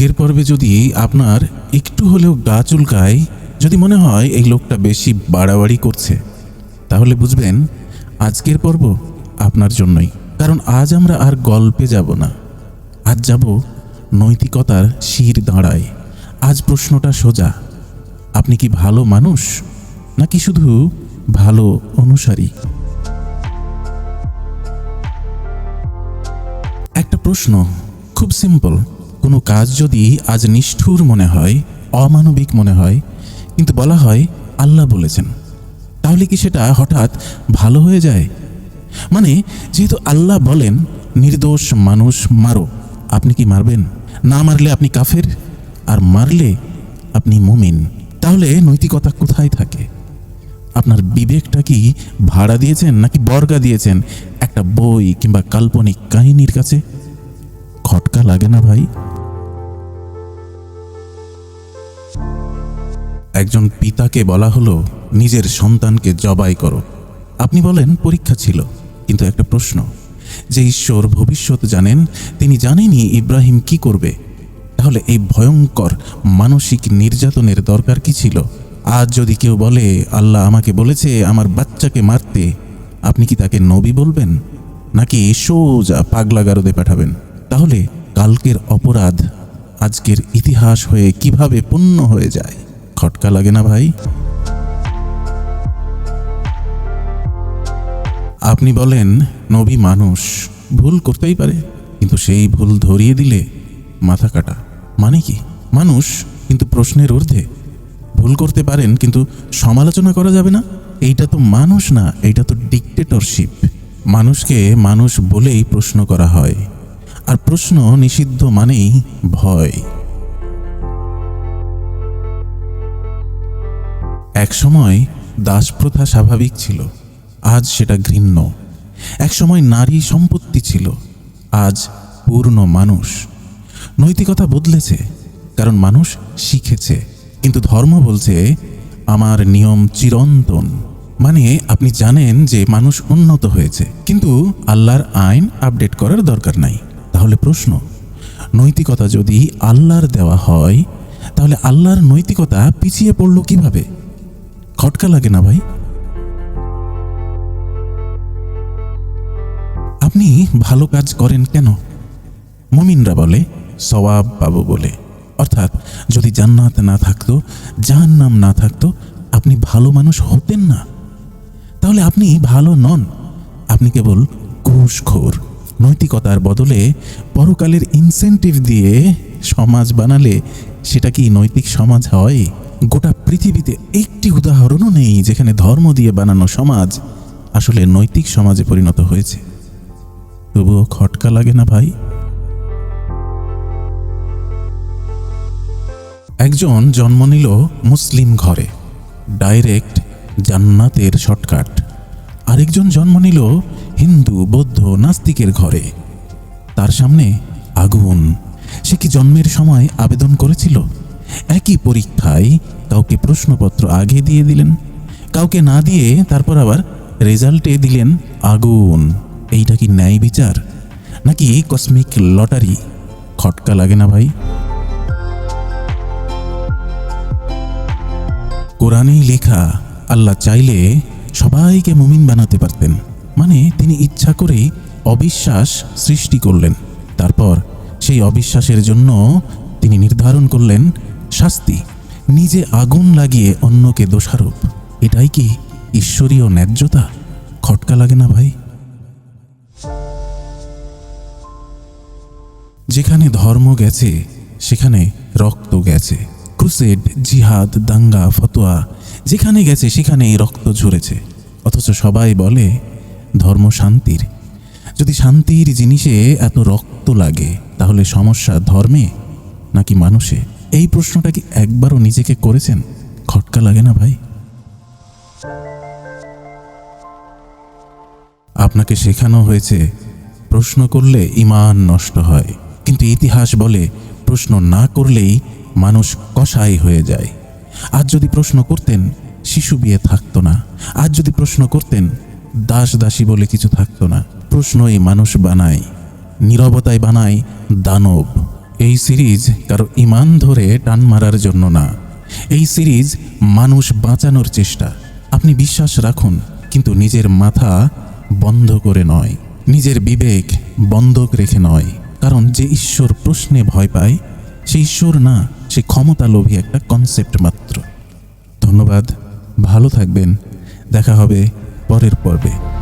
আজকের পর্বে যদি আপনার একটু হলেও গা চুলকায়, যদি মনে হয় এই লোকটা বেশি বাড়াবাড়ি করছে, তাহলে বুঝবেন আজকের পর্ব আপনার জন্যই। কারণ আজ আমরা আর গল্পে যাব না। আজ যাব নৈতিকতার শির দাঁড়ায়। আজ প্রশ্নটা সোজা। আপনি কি ভালো মানুষ, নাকি শুধু ভালো অনুসারী? একটা প্রশ্ন, খুব সিম্পল কোনো কাজ যদি আজ নিষ্ঠুর মনে হয়, অমানবিক মনে হয়, কিন্তু বলা হয় আল্লাহ বলেছেন, তাহলে কি সেটা হঠাৎ ভালো হয়ে যায়? মানে যেহেতু আল্লাহ বলেন, নির্দোষ মানুষ মারো, আপনি কি মারবেন? না মারলে আপনি কাফের, আর মারলে আপনি মুমিন। তাহলে নৈতিকতা কোথায় থাকে? আপনার বিবেকটা কি ভাড়া দিয়েছেন, নাকি বর্গা দিয়েছেন, একটা বই কিংবা কাল্পনিক কাহিনীর কাছে? খটকা লাগে না ভাই। একজন পিতাকে বলা হলো, নিজের সন্তানকে জবাই করো। আপনি বলেন, পরীক্ষা ছিল। কিন্তু একটা প্রশ্ন, যে ঈশ্বর ভবিষ্যৎ জানেন, তিনি জানেনই ইব্রাহিম কি করবে? তাহলে এই ভয়ঙ্কর মানসিক নির্যাতনের দরকার কি ছিল? আজ যদি কেউ বলে, আল্লাহ আমাকে বলেছে আমার বাচ্চাকে মারতে, আপনি কি তাকে নবী বলবেন? নাকি সোজা পাগলা গারদে পাঠাবেন? তাহলে কালকের অপরাধ আজকের ইতিহাস হয়ে কীভাবে পূর্ণ হয়ে যায়? খটকা লাগে না ভাই? আপনি বলেন, নবী মানুষ, ভুল করতেই পারে, কিন্তু সেই ভুল ধরিয়ে দিলে মাথা কাটা। মানে কি? মানুষ কিন্তু প্রশ্নের ঊর্ধ্বে। ভুল করতে পারেন, কিন্তু সমালোচনা করা যাবে না? এইটা তো মানুষ না, এইটা তো ডিকটেটরশিপ মানুষকে মানুষ বলেই প্রশ্ন করা হয়। আর প্রশ্ন নিষিদ্ধ মানেই ভয়। একসময় দাসপ্রথা স্বাভাবিক ছিল, আজ সেটা ঘৃণ্য। একসময় নারী সম্পত্তি ছিল, আজ পূর্ণ মানুষ। নৈতিকতা বদলেছে, কারণ মানুষ শিখেছে, কিন্তু ধর্ম বলছে, আমার নিয়ম চিরন্তন। মানে আপনি জানেন যে মানুষ উন্নত হয়েছে, কিন্তু আল্লাহর আইন আপডেট করার দরকার নাই। তাহলে প্রশ্ন, নৈতিকতা যদি আল্লাহর দেওয়া হয়, তাহলে আল্লাহর নৈতিকতা পিছিয়ে পড়ল কীভাবে? খটকা লাগে না ভাই? আপনি ভালো কাজ করেন কেন? মুমিনরা বলে, সওয়াব পাবো বলে। অর্থাৎ যদি জান্নাত না থাকতো, জাহান্নাম না থাকতো, আপনি ভালো মানুষ হতেন না। তাহলে আপনি ভালো নন। আপনি কেবল ঘুষখোর। নৈতিকতার বদলে পরকালের ইনসেন্টিভ দিয়ে সমাজ বানালে সেটা কি নৈতিক সমাজ হয়? গোটা পৃথিবীতে একটি উদাহরণও নেই যেখানে ধর্ম দিয়ে বানানো সমাজ আসলে নৈতিক সমাজে পরিণত হয়েছে। তবুও খটকা লাগে না ভাই? একজন জন্ম নিল মুসলিম ঘরে, ডাইরেক্ট জান্নাতের শর্টকাট। আরেকজন জন্ম নিল হিন্দু, বৌদ্ধ, নাস্তিকের ঘরে। তার সামনে আগুন। সে কি জন্মের সময় আবেদন করেছিল? একই পরীক্ষায় কাউকে প্রশ্নপত্র আগে দিয়ে দিলেন, কাউকে না দিয়ে তারপর আবার রেজাল্টে দিলেন আগুন। এইটা কি ন্যায় বিচার? নাকি কসমিক লটারি? খটকা লাগে না ভাই? কোরআনেই লেখা, আল্লাহ চাইলে সবাইকে মুমিন বানাতে পারতেন। মানে তিনি ইচ্ছা করেই অবিশ্বাস সৃষ্টি করলেন। তারপর সেই অবিশ্বাসের জন্য তিনি নির্ধারণ করলেন শাস্তি। নিজে আগুন লাগিয়ে অন্যকে দোষারোপ। এটাই কি ঈশ্বরীয় ন্যায্যতা? খটকা লাগে না ভাই? যেখানে ধর্ম গেছে, সেখানে রক্ত গেছে। ক্রুসেড, জিহাদ, দাঙ্গা, ফতোয়া, যেখানে গেছে, সেখানেই রক্ত ঝরেছে। অথচ সবাই বলে, ধর্ম শান্তির। যদি শান্তির জিনিসে এত রক্ত লাগে, তাহলে সমস্যা ধর্মে নাকি মানুষে? এই প্রশ্নটা কি একবারও নিজেকে করেছেন? খটকা লাগে না ভাই? আপনাকে শেখানো হয়েছে, প্রশ্ন করলে ইমান নষ্ট হয়। কিন্তু ইতিহাস বলে, প্রশ্ন না করলেই মানুষ কষাই হয়ে যায়। আজ যদি প্রশ্ন করতেন, শিশু বিয়ে থাকতো না। আজ যদি প্রশ্ন করতেন, দাস দাসী বলে কিছু থাকতো না। প্রশ্নই মানুষ বানায়, নীরবতায় বানায় দানব। এই সিরিজ কারও ইমান ধরে টান মারার জন্য না। এই সিরিজ মানুষ বাঁচানোর চেষ্টা। আপনি বিশ্বাস রাখুন, কিন্তু নিজের মাথা বন্ধ করে নয়। নিজের বিবেক বন্ধক রেখে নয়। কারণ যে ঈশ্বর প্রশ্নে ভয় পায়, সে ঈশ্বর না, সে ক্ষমতা লোভী একটা কনসেপ্ট মাত্র। ধন্যবাদ, ভালো থাকবেন। দেখা হবে পরের পর্বে।